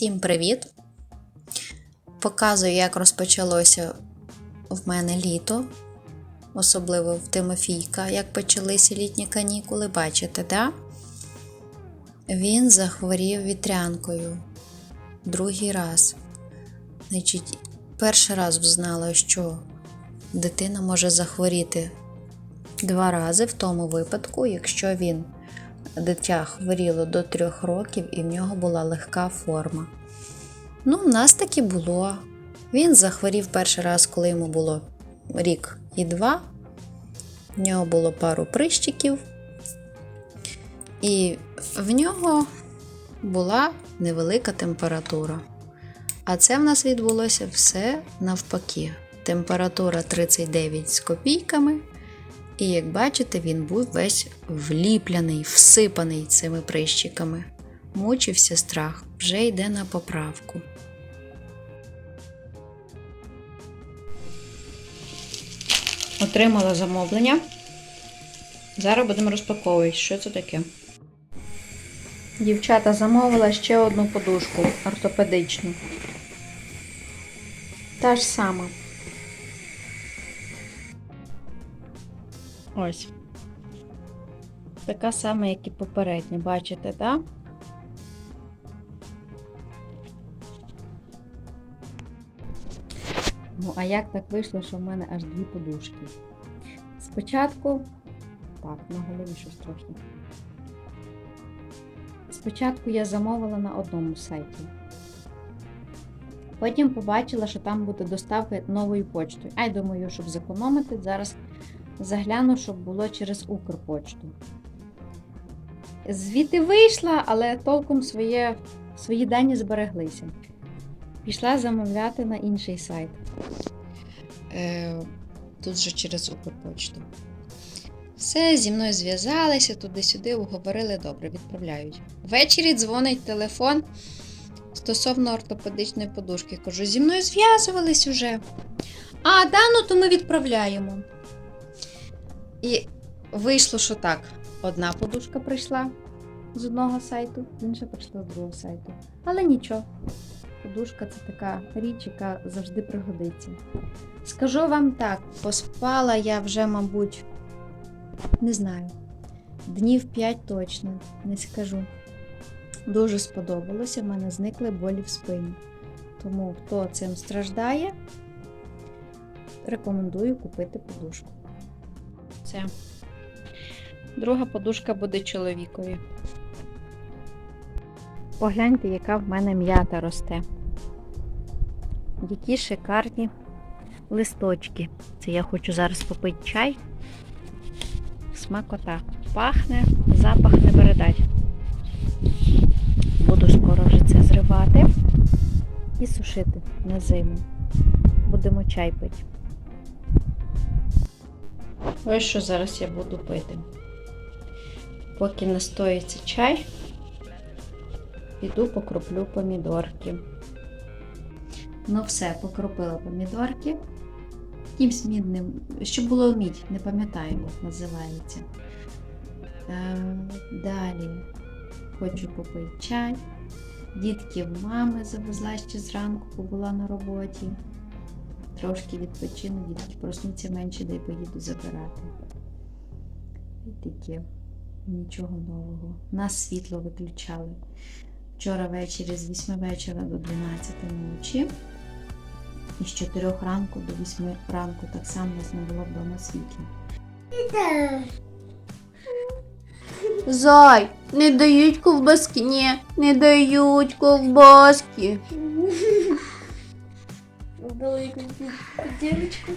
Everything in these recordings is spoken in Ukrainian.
Всім привіт! Показую, як розпочалося в мене літо, особливо в Тимофійка, як почалися літні канікули. Бачите, да? Він захворів вітрянкою другий раз. Значить, перший раз взнала, що дитина може захворіти два рази в тому випадку, якщо він дитя хворіло до трьох років і в нього була легка форма. Ну, в нас так і було. Він захворів перший раз, коли йому було рік і два. В нього було пару прищиків, і в нього була невелика температура. А це в нас відбулося все навпаки. Температура 39 з копійками. І як бачите, він був весь вліпляний, всипаний цими прищиками. Мучився страх, вже йде на поправку. Отримала замовлення. Зараз будемо розпаковувати, що це таке. Дівчата замовила ще одну подушку ортопедичну. Та ж сама. Ось. Така сама, як і попередня, бачите, так? Ну, а як так вийшло, що в мене аж дві подушки? Спочатку. Так, на голові щось трохи. Спочатку я замовила на одному сайті. Потім побачила, що там буде доставка новою почтою. А й думаю, щоб зекономити, зараз загляну, щоб було через Укрпочту. Звідти вийшла, але толком своє, свої дані збереглися. Пішла замовляти на інший сайт. Е, тут же через Укрпочту. Все, зі мною зв'язалися, туди-сюди, уговорили, добре, відправляють. Ввечері дзвонить телефон стосовно ортопедичної подушки. Кажу, зі мною зв'язувались уже. А, да, ну то ми відправляємо. І вийшло, що так. Одна подушка прийшла з одного сайту, інша прийшла з другого сайту. Але нічого. Подушка це така річ, яка завжди пригодиться. Скажу вам так, поспала я вже, мабуть, не знаю, днів 5 точно, не скажу. Дуже сподобалося, в мене зникли болі в спині. Тому хто цим страждає, рекомендую купити подушку. Це. Друга подушка буде чоловікові. Погляньте, яка в мене м'ята росте. Які шикарні листочки. Це я хочу зараз попити чай. Смакота. Пахне, запах не передать. Буду скоро вже це зривати і сушити на зиму. Будемо чай пити. Ось що зараз я буду пити. Поки настоїться чай, піду покроплю помідорки. Ну все, покропила помідорки. Якимсь мідним, щоб було мідь, не пам'ятаю, як називається. Е, Далі хочу попити чай. Дітки мами завезла ще зранку, побула на роботі. Трошки відпочину, дітки проснуться менше, де поїду забирати. І таке, нічого нового. Нас світло виключали. Вчора ввечері з 8 вечора до 12 ночі. І з 4 ранку до 8 ранку так само нас не було вдома світла. Зай, не дають ковбаски. Ні, не дають ковбаски. Дали дірочку.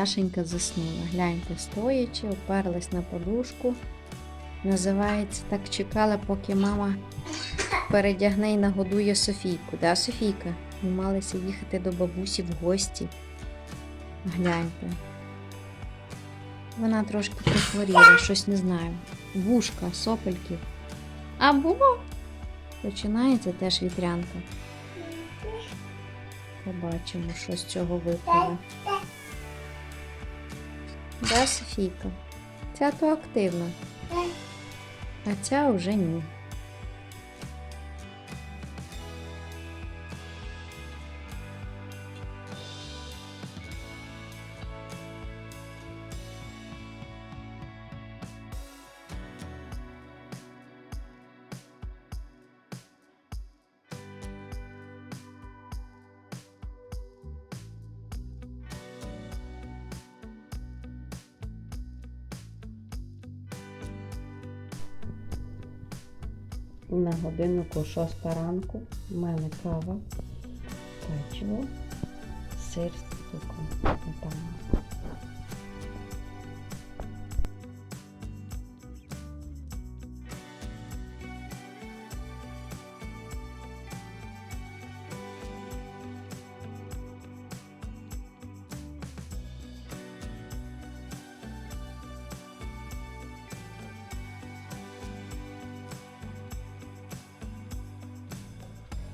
Дашенька заснула. Гляньте, стоячи, оперлась на подушку. Називається, так чекала, поки мама передягне і нагодує Софійку. Да, Софійка? Ми малися їхати до бабусі в гості. Гляньте. Вона трошки прихворіла, щось не знаю. Вушка, сопельків. А було. Починається теж вітрянка. Побачимо, що з цього випало. Да, Софійка? Ця то активна, а ця вже ні. На годиннику 6 ранку в мене кава, печиво, сир з цукром.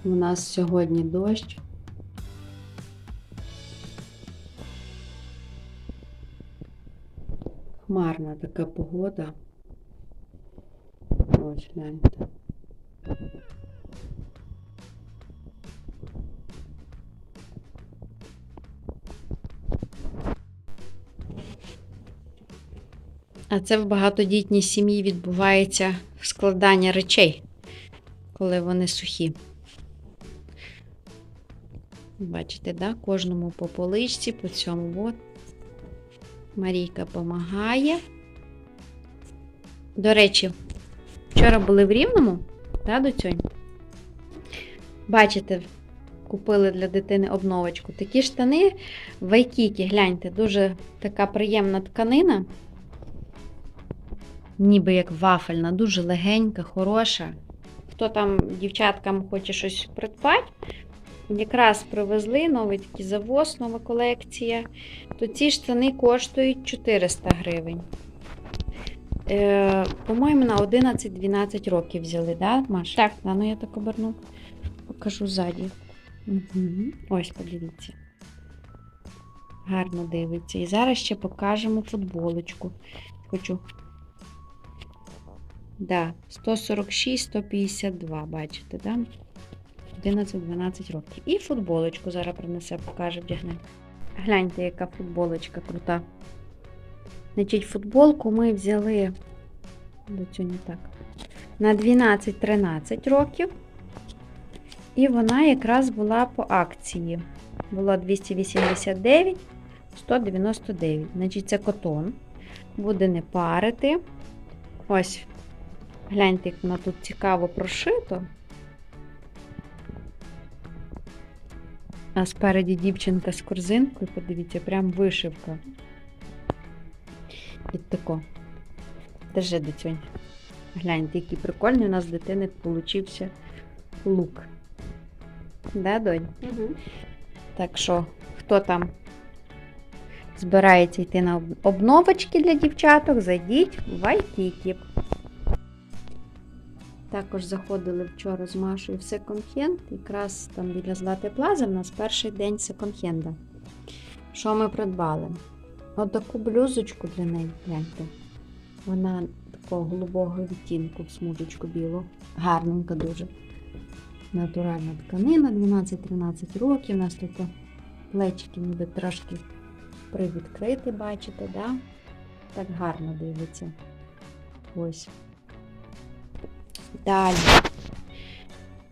У нас сьогодні дощ. Хмарна така погода. Ось гляньте. А це в багатодітній сім'ї відбувається складання речей, коли вони сухі. Бачите, да? кожному по поличці, по цьому. От. Марійка допомагає. До речі, вчора були в Рівному, да, до цього. Бачите, купили для дитини обновочку. Такі штани в Вайкікі, гляньте, дуже така приємна тканина. Ніби як вафельна, дуже легенька, хороша. Хто там дівчаткам хоче щось придбати, Якраз привезли новий такий завоз, нова колекція. То ці штани коштують 400 гривень. Е, По-моєму, на 11-12 років взяли, да, Маш? Так. А ну я так оберну. Покажу ззаді. Угу. Ось, подивіться. Гарно дивиться. І зараз ще покажемо футболочку. Хочу. Да, 146-152, бачите, да? 11-12 років. І футболочку зараз принесе, покаже, вдягне. Гляньте, яка футболочка крута. Значить, футболку ми взяли до цього не так. На 12-13 років. І вона якраз була по акції. Була 289, 199. Значить, це котон. Буде не парити. Ось, гляньте, як вона тут цікаво прошито. А спереді дівчинка з корзинкою, подивіться, прям вишивка. І тако. Держи до. Гляньте, який прикольний у нас дитини получився лук. Да, донь? Угу. Так що, хто там збирається йти на обновочки для дівчаток, зайдіть в Вайкікі. Також заходили вчора з Машою в секонд-хенд. Якраз там біля Злати Плази в нас перший день секонд-хенда. Що ми придбали? Отаку блюзочку для неї, гляньте. Вона такого голубого відтінку в смужечку білу. Гарненька дуже. Натуральна тканина, 12-13 років. У нас тут плечики ніби трошки привідкриті, бачите, да? Так гарно дивиться. Ось. Далі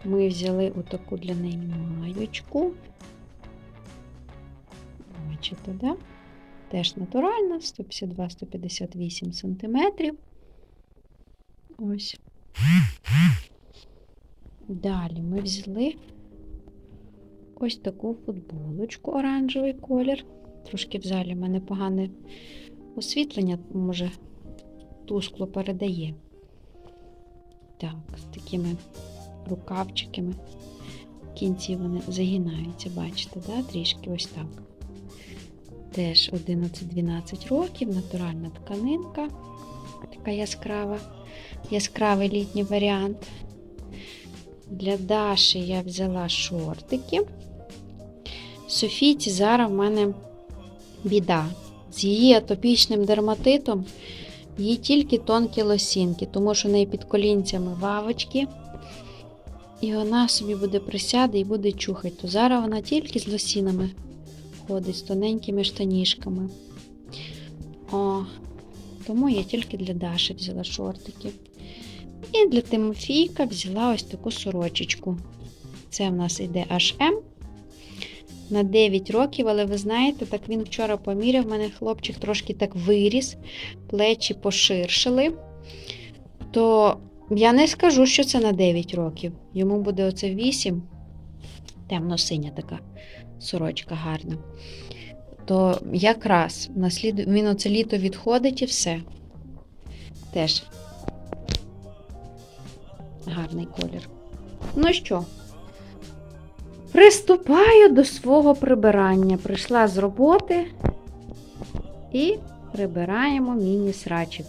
ми взяли отаку для неї маєчку. Бачите, да? Теж натуральна, 152-158 см. Ось. Далі ми взяли ось таку футболочку, оранжевий колір. Трошки в залі в мене погане освітлення, може, тускло передає. Так, з такими рукавчиками. В кінці вони загинаються, бачите, да? трішки ось так. Теж 11-12 років, натуральна тканинка, така яскрава, яскравий літній варіант. Для Даші я взяла шортики. Софійці зараз в мене біда. З її атопічним дерматитом їй тільки тонкі лосінки, тому що в неї під колінцями вавочки. І вона собі буде присяде і буде чухати. То зараз вона тільки з лосінами ходить, з тоненькими штанішками. О, тому я тільки для Даші взяла шортики. І для Тимофійка взяла ось таку сорочечку. Це в нас іде HM на 9 років, але ви знаєте, так він вчора поміряв, в мене хлопчик трошки так виріс, плечі поширшили. То я не скажу, що це на 9 років. Йому буде оце 8, темно-синя така сорочка гарна. То якраз на слід... він оце літо відходить і все. Теж гарний колір. Ну що, приступаю до свого прибирання. Прийшла з роботи і прибираємо міні-срачик.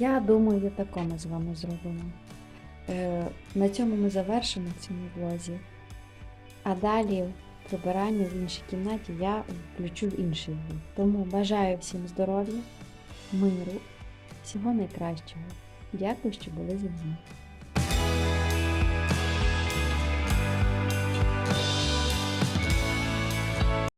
Я думаю, тако ми з вами зробимо. Е, на цьому ми завершимо в цьому влозі. А далі прибирання в іншій кімнаті я включу в інший влог. Тому бажаю всім здоров'я, миру, всього найкращого. Дякую, що були зі мною.